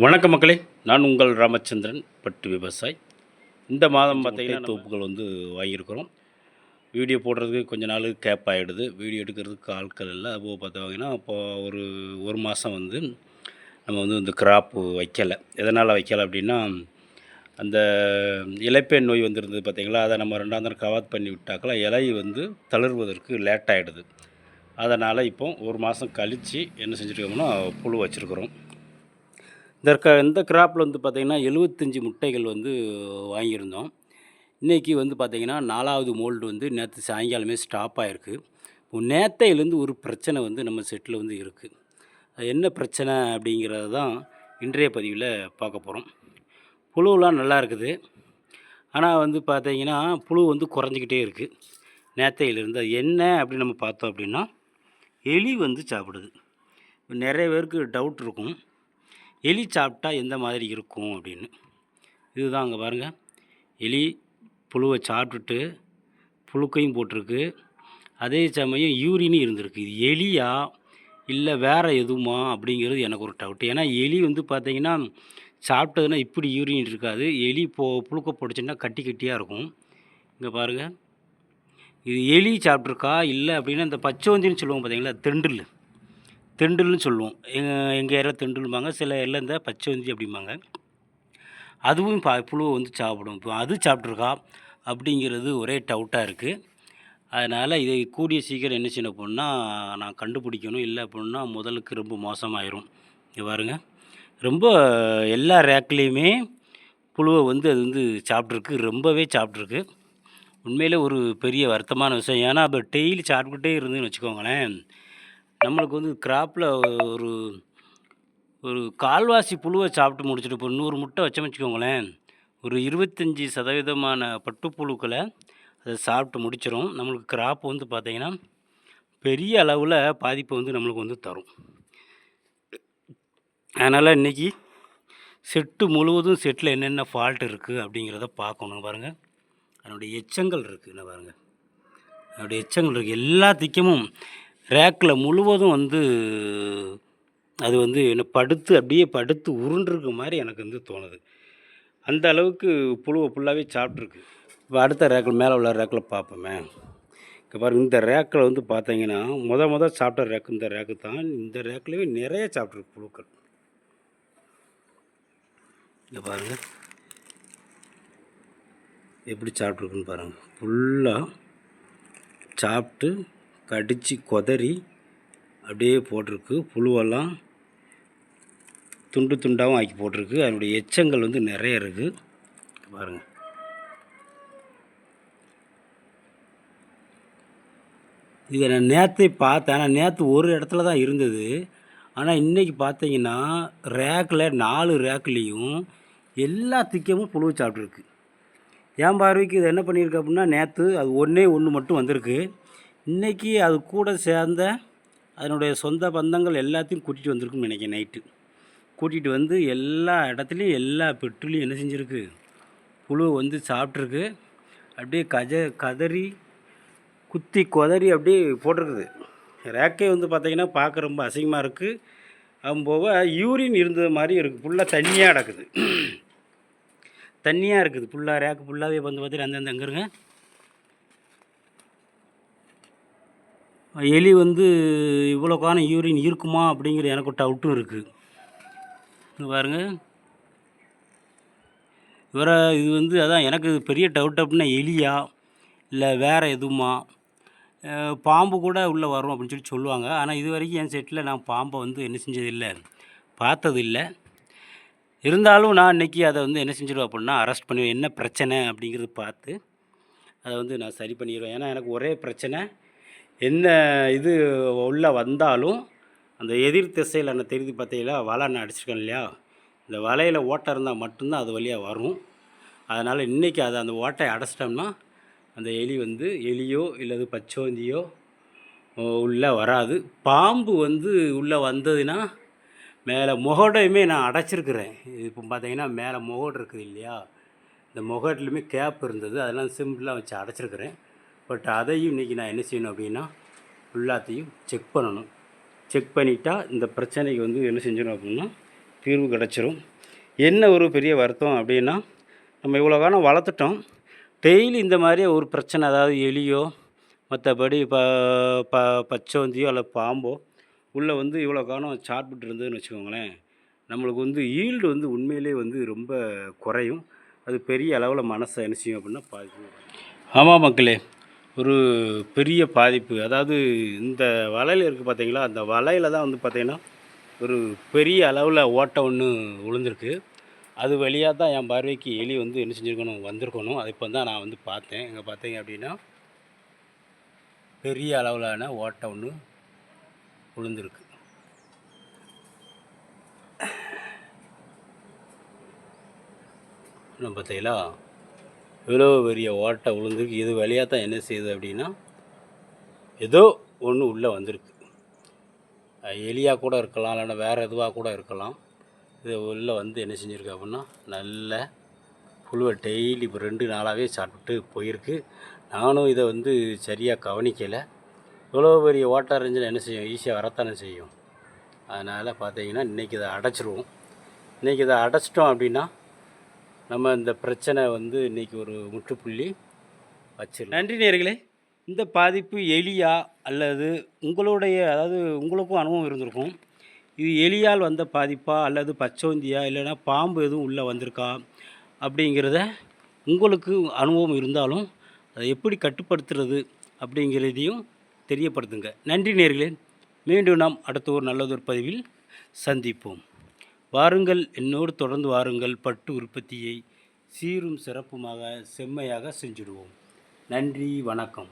வணக்கம் மக்களே. நான் உங்கள் ராமச்சந்திரன் பட்டு விவசாயி. இந்த மாதம் பார்த்தீங்கன்னா தோப்புகள் வந்து வாங்கியிருக்கிறோம். வீடியோ போடுறதுக்கு கொஞ்ச நாள் கேப் ஆகிடுது வீடியோ எடுக்கிறதுக்கு ஆட்கள் இல்லை. அப்போ பார்த்தீங்கன்னா இப்போ ஒரு ஒரு மாதம் வந்து நம்ம வந்து இந்த கிராப்பு வைக்கலை. எதனால் வைக்கலை அப்படின்னா அந்த இலைப்பேன் நோய் வந்துருந்தது பார்த்தீங்களா? அதை நம்ம ரெண்டாம் தரம் கவாத் பண்ணி விட்டாக்கல இலை வந்து தளர்வதற்கு லேட் ஆகிடுது அதனால் இப்போ ஒரு மாதம் கழித்து என்ன செஞ்சுருக்கோம்னா புழு வச்சுருக்குறோம். இந்த க இந்த கிராப்பில் வந்து பார்த்திங்கன்னா எழுபத்தஞ்சி முட்டைகள் வந்து வாங்கியிருந்தோம். இன்றைக்கி வந்து பார்த்திங்கன்னா நாலாவது மோல்டு வந்து நேற்று சாயங்காலமே ஸ்டாப் ஆகிருக்கு நேத்தையிலேருந்து ஒரு பிரச்சனை வந்து நம்ம செட்டில் வந்து இருக்குது அது என்ன பிரச்சனை அப்படிங்கிறது தான் இன்றைய பதிவில் பார்க்க போகிறோம் புழுவெலாம் நல்லா இருக்குது. ஆனால் வந்து பார்த்திங்கன்னா புழு வந்து குறைஞ்சிக்கிட்டே இருக்குது நேத்தையிலேருந்து அது என்ன அப்படின்னு நம்ம பார்த்தோம் அப்படின்னா எலி வந்து சாப்பிடுது. நிறைய பேருக்கு டவுட் இருக்கும். எலி சாப்பிட்டா எந்த மாதிரி இருக்கும் அப்படின்னு. இதுதான் அங்கே பாருங்கள் எலி புழுவை சாப்பிட்டுட்டு புழுக்கையும் போட்டிருக்கு. அதே சமயம் யூரினும் இருந்திருக்கு. இது எலியா இல்லை வேறு எதுவுமா அப்படிங்கிறது எனக்கு ஒரு டவுட் ஏன்னா எலி வந்து பார்த்திங்கன்னா சாப்பிட்டதுன்னா இப்படி யூரின் இருக்காது. எலி போ புழுக்க போட்டுச்சுன்னா கட்டி கட்டியாக இருக்கும். இங்கே பாருங்கள் இது எலி சாப்பிட்ருக்கா இல்லை அப்படின்னா இந்த பச்சைவந்தின்னு சொல்லுவோம் பார்த்தீங்களா தெண்டில் தெண்டுல்னு சொல்லுவோம். எங்கள் எங்கள் ஏரியாவில் தெண்டுல்பாங்க சில எல்லாம் இந்த பச்சைவந்தி அப்படிம்பாங்க. அதுவும் பா புழுவை வந்து சாப்பிடும். இப்போ அது சாப்பிட்ருக்கா அப்படிங்கிறது ஒரே டவுட்டாக இருக்குது அதனால் இதை கூடிய சீக்கிரம் என்ன செய்யணும் அப்படின்னா நான் கண்டுபிடிக்கணும். இல்லை அப்படின்னா முதலுக்கு ரொம்ப மோசமாயிரும். இங்கே பாருங்கள் ரொம்ப எல்லா ரேக்லேயுமே புழுவை வந்து அது வந்து சாப்பிட்ருக்கு ரொம்பவே சாப்பிட்ருக்கு உண்மையிலே ஒரு பெரிய வருத்தமான விஷயம். ஏன்னா இப்போ டெய்லி சாப்பிட்டுக்கிட்டே இருந்துன்னு வச்சுக்கோங்களேன். நம்மளுக்கு வந்து கிராப்பில் ஒரு ஒரு கால்வாசி புழுவை சாப்பிட்டு முடிச்சுட்டு இப்போ நூறு முட்டை வச்சோம் வச்சுக்கோங்களேன் ஒரு இருபத்தஞ்சி சதவீதமான பட்டுப்புழுக்களை அதை சாப்பிட்டு முடிச்சிடும் நம்மளுக்கு கிராப் வந்து பார்த்திங்கன்னா பெரிய அளவில் பாதிப்பை வந்து நம்மளுக்கு வந்து தரும். அதனால் இன்றைக்கி செட்டு முழுவதும் செட்டில் என்னென்ன ஃபால்ட் இருக்குது அப்படிங்கிறத பார்க்கணும். பாருங்கள் அதனுடைய எச்சங்கள் இருக்குது என்ன பாருங்கள் அதனுடைய எச்சங்கள் இருக்குது எல்லா திக்கமும் ரேக்கில் முழுவதும் வந்து அது வந்து என்ன படுத்து அப்படியே படுத்து உருண்டிருக்க மாதிரி எனக்கு வந்து தோணுது. அந்த அளவுக்கு புழுவை ஃபுல்லாகவே சாப்பிட்ருக்கு இப்போ அடுத்த ரேக்கில் மேலே உள்ள ரேக்கில் பார்ப்போமே. இப்போ பாருங்க இந்த ரேக்கில் வந்து பார்த்தீங்கன்னா முத முத சாப்பிட்ட ரேக்கு இந்த ரேக்கு தான் இந்த ரேக்லேயே நிறைய சாப்பிட்ருக்கு புழுக்கள். இங்கே பாருங்கள் எப்படி சாப்பிட்ருக்குன்னு பாருங்கள் ஃபுல்லாக சாப்பிட்டு கடித்து கொதறி அப்படியே போட்டிருக்கு. புழுவெல்லாம் துண்டு துண்டாகவும் ஆக்கி போட்டிருக்கு. அதனுடைய எச்சங்கள் வந்து நிறைய இருக்குது பாருங்கள் இதை நான் நேற்றே பார்த்தேன். ஆனால் நேற்று ஒரு இடத்துல தான் இருந்தது. ஆனால் இன்றைக்கி பார்த்தீங்கன்னா ரேக்கில் நாலு ரேக்லேயும் எல்லா திக்கமும் புழு சாப்பிட்ருக்கு என் பார்வைக்கு இது என்ன பண்ணியிருக்கு அப்படின்னா நேற்று அது ஒன்றே ஒன்று மட்டும் வந்திருக்கு. இன்றைக்கி அது கூட சேர்ந்த அதனுடைய சொந்த பந்தங்கள் எல்லாத்தையும் கூட்டிகிட்டு வந்திருக்குன்னு நினைக்கிறேன் நைட்டு. கூட்டிகிட்டு வந்து எல்லா இடத்துலையும் எல்லா பெட்ரோலையும் என்ன செஞ்சுருக்கு? புழு வந்து சாப்பிட்ருக்கு அப்படியே கஜ கதறி குத்தி கொதறி அப்படியே போட்டிருக்குது. ரேக்கே வந்து பார்த்திங்கன்னா பார்க்க ரொம்ப அசிங்கமாக இருக்குது அதுபோக யூரின் இருந்தது மாதிரி இருக்குது ஃபுல்லாக தண்ணியாக கிடக்குது. தண்ணியாக இருக்குது. ஃபுல்லாக ரேக்கு ஃபுல்லாகவே வந்து பார்த்தீங்கன்னா அந்தந்த அங்கே இருங்க. எலி வந்து இவ்வளோ காலம் யூரின் இருக்குமா அப்படிங்கிற எனக்கு டவுட்டும் இருக்குது பாருங்கள் இவரை இது வந்து அதான் எனக்கு பெரிய டவுட் அப்படின்னா எலியா? இல்லை வேறு எதுவுமா? பாம்பு கூட உள்ளே வரும் அப்படின்னு சொல்லி சொல்லுவாங்க. ஆனால் இது வரைக்கும் என் செட்டில் நான் பாம்பை வந்து என்ன செஞ்சதில்லை. பார்த்தது இல்லை இருந்தாலும் நான் இன்றைக்கி அதை வந்து என்ன செஞ்சிடுவேன் அப்படின்னா அரெஸ்ட் பண்ணுவேன். என்ன பிரச்சனை அப்படிங்கிறது பார்த்து அதை வந்து நான் சரி பண்ணிடுவேன். ஏன்னா எனக்கு ஒரே பிரச்சனை என்ன இது உள்ளே வந்தாலும் அந்த எதிர் திசையில் அந்த தெரிஞ்சு பார்த்தீங்களா வலை நான் அடிச்சிருக்கேன் இல்லையா? இந்த வலையில் ஓட்டை இருந்தால் மட்டும்தான் அது வழியாக வரும். அதனால் இன்றைக்கி அதை அந்த ஓட்டையை அடைச்சிட்டோம்னா அந்த எலி வந்து எலியோ இல்லது பச்சோந்தியோ உள்ளே வராது. பாம்பு வந்து உள்ளே வந்ததுன்னா மேலே முகடையுமே நான் அடைச்சிருக்கிறேன். இப்போ பார்த்தீங்கன்னா மேலே முகடு இருக்குது இல்லையா? இந்த முகட்லையுமே கேப் இருந்தது. அதெல்லாம் சிம்பிளாக வச்சு அடைச்சிருக்கிறேன். பட் அதையும் இன்றைக்கி நான் என்ன செய்யணும் அப்படின்னா எல்லாத்தையும் செக் பண்ணணும். செக் பண்ணிட்டா இந்த பிரச்சனைக்கு வந்து என்ன செஞ்சிடும் அப்படின்னா தீர்வு கிடச்சிரும். என்ன ஒரு பெரிய வருத்தம் அப்படின்னா நம்ம இவ்வளோ காலம் வளர்த்துட்டோம். டெய்லி இந்த மாதிரி ஒரு பிரச்சனை அதாவது எலியோ மற்றபடி ப ப பச்சோந்தியோ அல்ல பாம்போ உள்ளே வந்து இவ்வளோ காலம் சாப்பிட்டு இருந்ததுன்னு வச்சுக்கோங்களேன் நம்மளுக்கு வந்து ஈல்டு வந்து உண்மையிலே வந்து ரொம்ப குறையும். அது பெரிய அளவில் மனசை என்ன செய்யும் அப்படின்னா பாதிக்கும். ஆமாம் மக்களே ஒரு பெரிய பாதிப்பு. அதாவது இந்த வலையில் இருக்குது பார்த்தீங்களா அந்த வலையில் தான் வந்து பார்த்தீங்கன்னா ஒரு பெரிய அளவில் ஓட்டை ஒன்று விழுந்திருக்கு அது வழியாக தான் என் பார்வைக்கு எலி வந்து என்ன செஞ்சுருக்கணும் வந்திருக்கணும். அது இப்போ தான் நான் வந்து பார்த்தேன். இங்கே பார்த்தீங்க அப்படின்னா பெரிய அளவிலான ஓட்டை ஒன்று விழுந்திருக்கு பார்த்தீங்களா இவ்வளோ பெரிய ஓட்டை விழுந்திருக்கு இது வழியாக தான் என்ன செய்யுது அப்படின்னா ஏதோ ஒன்று உள்ளே வந்திருக்கு. எலியாக கூட இருக்கலாம் இல்லைன்னா வேறு எதுவாக கூட இருக்கலாம். இது உள்ளே வந்து என்ன செஞ்சுருக்கு அப்படின்னா நல்ல புழுவை டெய்லி இப்போ ரெண்டு நாளாகவே சாப்பிட்டு போயிருக்கு. நானும் இதை வந்து சரியாக கவனிக்கலை. இவ்வளோ பெரிய ஓட்டை இருந்துச்சுன்னா என்ன செய்யும்? ஈஸியாக வரத்தானே செய்யும். அதனால் பார்த்தீங்கன்னா இன்றைக்கி இதை அடைச்சிருவோம். இன்றைக்கி இதை அடைச்சிட்டோம் அப்படின்னா நம்ம இந்த பிரச்சனை வந்து இன்றைக்கி ஒரு முற்றுப்புள்ளி வச்சிடலாம் நன்றி நேர்களே. இந்த பாதிப்பு எலியா அல்லது உங்களுடைய அதாவது உங்களுக்கும் அனுபவம் இருந்திருக்கும். இது எலியால் வந்த பாதிப்பா அல்லது பச்சோந்தியா இல்லைன்னா பாம்பு எதுவும் உள்ளே வந்திருக்கா அப்படிங்கிறத உங்களுக்கு அனுபவம் இருந்தாலும் அதை எப்படி கட்டுப்படுத்துறது அப்படிங்கிறதையும் தெரியப்படுத்துங்க. நன்றி நேர்களே. மீண்டும் நாம் அடுத்த ஒரு நல்லதொரு பதிவில் சந்திப்போம். வாருங்கள் என்னோடு தொடர்ந்து வாருங்கள் பட்டு உற்பத்தியை சீரும் சிறப்புமாக செம்மையாக செஞ்சிடுவோம். நன்றி வணக்கம்.